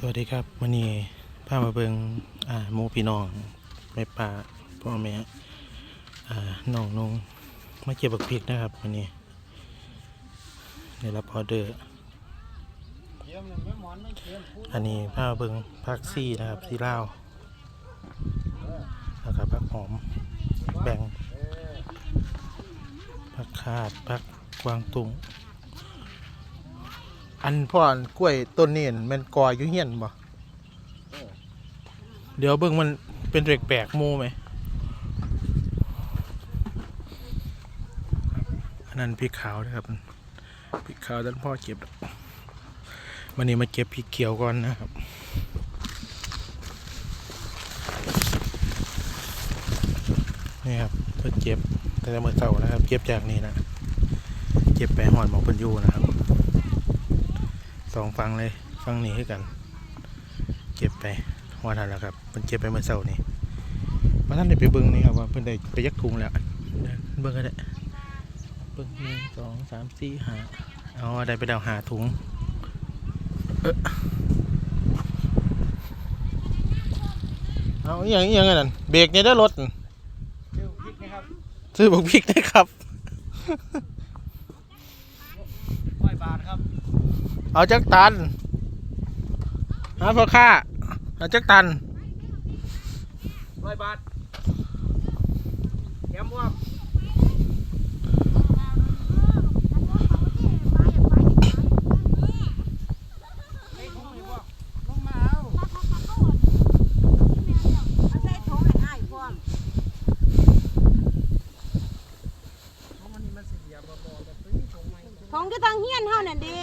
สวัสดีครับวันนี้พามาเบิงอ่าหมูพี่น้องแม่ป่าพ่อแม่อ่าน้องนงมาเก็บบักพริกนะครับวันนี้ได้รับออเดอร์อันนี้พามาเบิงพักซี่นะครับซี่ลาวแล้วก็พักหอมแบ่งพักขาดพักกวางตุง อันพ่อนกล้วยต้นนี่นั่นแมันกออยู่เฮียนบ่เดี๋ยวเบิ่งมันเป็นแปลกๆหมูไหมอันนั้นพริกขาวนะครับพริกขาวท่านพ่อเก็บดอกวันนี้มาเก็บพริกเขียวก่อนนะครับ นี่ครับเพื่อเก็บแต่ละมือเต่านะครับ เก็บจากนี่นะ เก็บไปหอดหมอกเป็นอยูนะครับ องฟังเลยฟังนี้ให้กัน เก็บไปว่าทันแล้วครับมันเก็บไปเมื่อเช้านี้มาท่านได้ไปเบิ้งนี่ครับว่าเพิ่นได้ไปยักถุงแล้วเดินเบิ้งก็ได้เบิ้งหนึ่งสองสามสี่ห้าเอาได้ไปดาวหาถุงเอ้อเอาอหย่างอหย่างนั้นนะเบรกเนี่ยได้รถน่ะชื่อพริกนะครับซื้อบุกพริกได้ครับ ร้อยบาทครับ เอาจักตันเอาพ่อค้าเอาจักตันร้อยบาทแถมว่าไอ้ของไอ้พวกลงมาเอา ใส่ถุงให้อ้ายพร้อม ของมันนี่มันสิเดียบบ่บ่แบบนี้ของใหม่ ถุงที่ทางเฮียนเฮานั่นเด้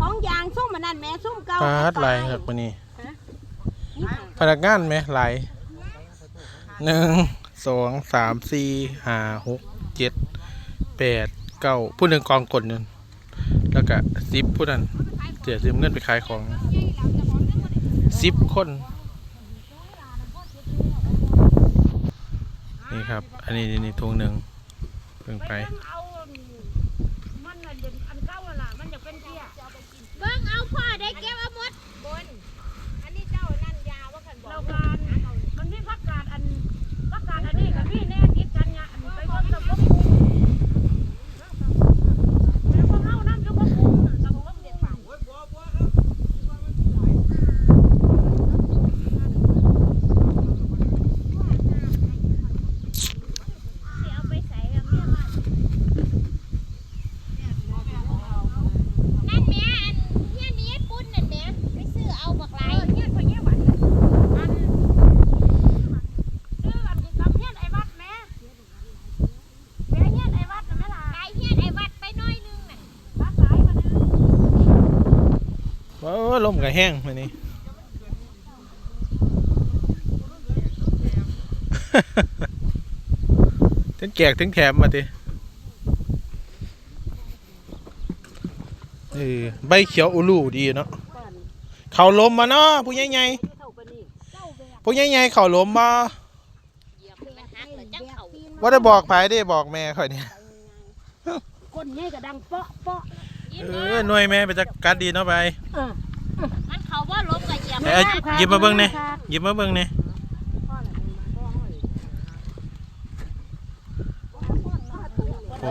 ถุงยางส้มมันนั่นแหม่ ส้มเก่าปาดลายครับวันนี้นี่ค่ะพนักงานไหมหลายหนึ่งสองสามสี่ห้าหกเจ็ดแปดเก้าผู้หนึ่งกองกดหนึ่งแล้วก็สิบผู้นั้นเสียซื้อเงินไปขายของสิบคนนี่ครับ อันนี้นี่ทงหนึ่งเพิ่งไป เอามันน่ะเด่นอันเก่าอะล่ะมันจะเป็นเตี้ยเบิ่งเอาพ่อได้เก็บเอาหมดบนอันนี้เจ้านั่นยาว่ากันบอกเราการมันมีผักกาดอันผักกาดอันนี้กับพี่แน่ติดกันเนี่ยอันไปเบิ่งตะบกกุ้งแล้วพวกเฮานั่นก็บ่กุ้งตะบกเด็ดปาก เอาไปใส่กับเมียมันนั่นแม่อันเฮียนี้ปุ้นนั่นแม่ไปซื้อเอาบักไหลเฮียนพอเฮียหวานอันซื้ออันกับเฮียนไอ้วัดแม่แม่เฮียนไอ้วัดน่ะแม่ล่ะไก่เฮียนไอ้วัดไปหน้อยนึงน่ะวัดหลายมานึง ว้าวลมกับแห้งวันนี้ถึงแจกถึงแถมมาดิเออใบเขียวอุลูดีเนาะเขาล้มมาเนาะผู้ใหญ่ๆผู้ใหญ่ๆเขาล้มมาเหยียบไปหักแล้วจังเขาว่าได้บอกไปได้บอกแม่ข่อยเนี่ยก้นใหญ่ก็ดังเปาะเปาะเออหน่วยแม่ไปจัดการดีเนาะไปมันเขา ว่าล้มกับเหยียบเอ้ยหยิบมาเบิ่งเนี่ยหยิบมาเบิ่งเนี่ยโอ้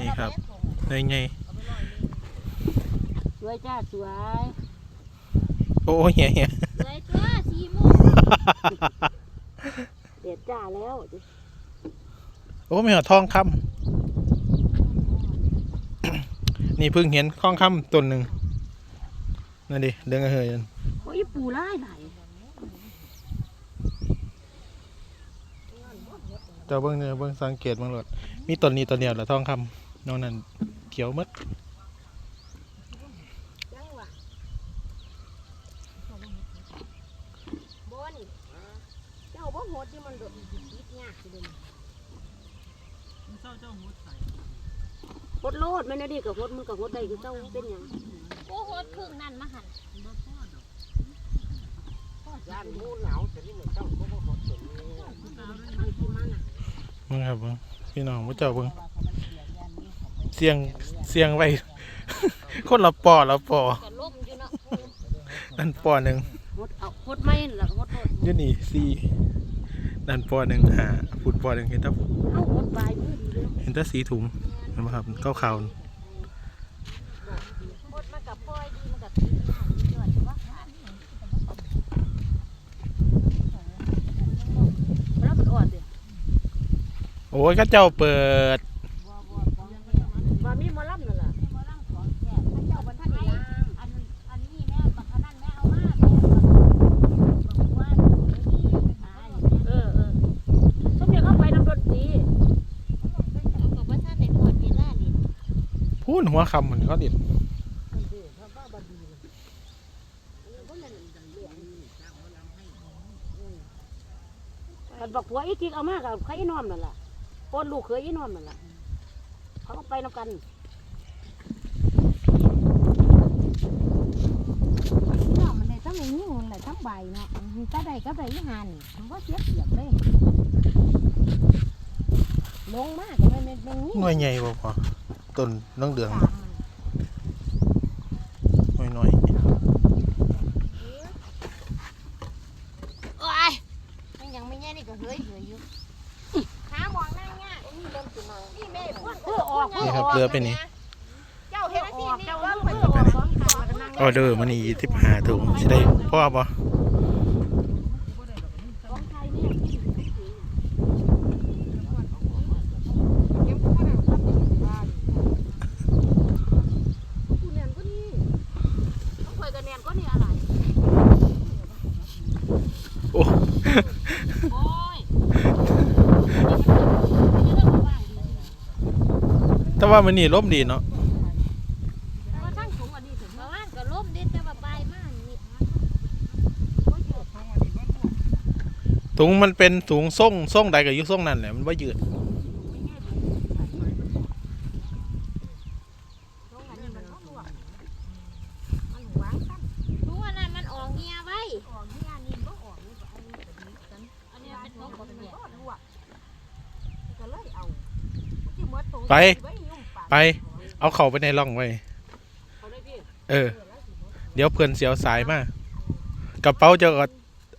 นี่ครับหน่วยใหญ่สวยจ้าสวยโอ้เหี้ยเหี้ยสวยตัวสีม่วงเด็ดจ้าแล้วโอ้ไม่หอทองคำนี่เพิ่งเห็นทองคำต้นหนึ่ง นั่นดิเดินกระเฮยนั่นโอ้ยปูไล่ไหนเจ้าเบิ้งเนี่ยเบิ้งสังเกตเบิ้งรถมีต้นนี้ต้นเดียวแหละทองคำนอกนั้นเขียวหมดจังหวะบนเจ้าบ่โหดที่มันโดดยิดยากสิเด่นเจ้าเจ้าหัวใส่โหดโลดมันน่ะดิกับโหดมันกับโหดได้คือเจ้าเป็นหยังโอ้โห ดครึ่งนั่นมาหันย่านหูหนาวแต่นี่เจ้าก็บ่หดสมนี้มึงครับเบิ้งพี่น้องพระเจ้าเบิ้งเสียงเสียงไว้ คนละปอละปอก็ล่มอยู่เนาะนั่นปอหนึ่งหดเอาหดไม่ละหดหดยืนนี่สี่นั่นปอหนึ่งหาฟุตปอหนึ่งเห็นตาเห็นแตาสีถุงเห็นไหมครับเก้าขาว โอ้ยก็เจ้าเปิดว่ามีหมอลำนั่นล่ะหมอลำของแก่พระเจ้าบรรทัดล้างอันอันนี้แม่บักอันนั้นแม่เออย่าเออเออสมเด็จเข้าไปนำดนตรีเอากับว่าท่านในขวดมีล่านี่พูดหัวคำเหมือนเขาดิด มันบอกผัวอีกิกเอามากกับใครอีนอมนั่นล่ะปนลูกเคยอีนอมนั่นล่ะเขาก็ไปนำกันเนาะมันได้ทั้งไอ้นิ้วเลยทั้งใบเนาะมันก็ได้ก็ได้ยี่หานี่มันก็เสียเปรียบเลยลงมากก็ไม่เป็นนิ้หน่วยใหญ่บ่พอต้นน้องเดืองตามมัน หน่วยหน่อย โอ้ยมันยังไม่แย่นี่ก็เฮ้ยเฮ้ยอยู่หาหมองนั่งเนี่ยนี่เริ่มสิมานี่แม่พ่น เพื่ออ อกนี่ครับเรือเป็นนี่เจ้าเห็นสินี่เจ้าก็เพื่เพิ่อนออกสองขาแล้วก็นั่งออเดอร์มันนี่สิบห้าถุงสิได้พ่อบ่ ของไทยเนี่ย กูเนียนก็นี่ต้องคอยกันเนียนก็นี่อะไร โอ้ โอ้ย แต่ ว่ามันนี่ร่มดีเนาะมาทั้งถุงอันนี้ถึงเพราะว่าก็ล้มดิแต่ว่าใบมากนี่ถุงมันเป็นถุงส่งส่งใดกับยุส่งนั่นแหละมันว่ายืดรู้ว่านั่นมันออกเงียไว้ออกที่อันนี้ก็ออกนี่อันนี้อันนี้เป็ ไปไว้ยุ่งปากไป เอาเข่าไปในร่องไว้เขาได้พี่เออ เดี๋ยวเพื่อนเสียวสายมากกระเป๋าจะเอา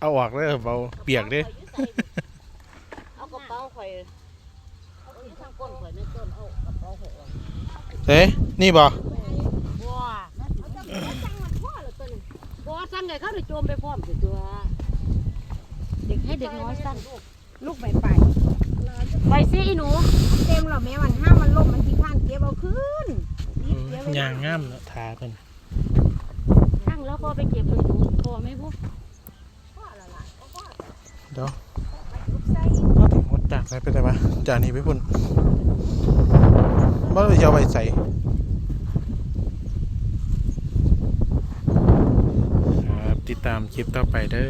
เอาออกเลยกระเป๋าเปียกเด้เอากระเป๋าข่อยเอาที่ทางก้นข่อยไม่ต้นเอากระเป๋าข่อยออกเฮ้นี่บ่บัวเอาจังเอาจังมันพ่อเลยตัวนี้บัวสั่งไงเขาได้โจมไปพร้อมสิตัว เด็กให้เด็กน้อยสั้นลูกใบไป ไปสิอีหนูเต็มหรอแม่วันห้ามันล่มมันที่ข้านเก็บเอาขึ้นยางงามเนาะทาเพิ่นตั้งแล้วพอไปเก็บเลยหนูพอไหมพวกเดี๋ยวก็ถึงหมดจากไหนไปได้ปะจากนี้ไปพุ่นบ่ได้จะเอาไปใส่ครับติดตามคลิปต่อไปเด้อ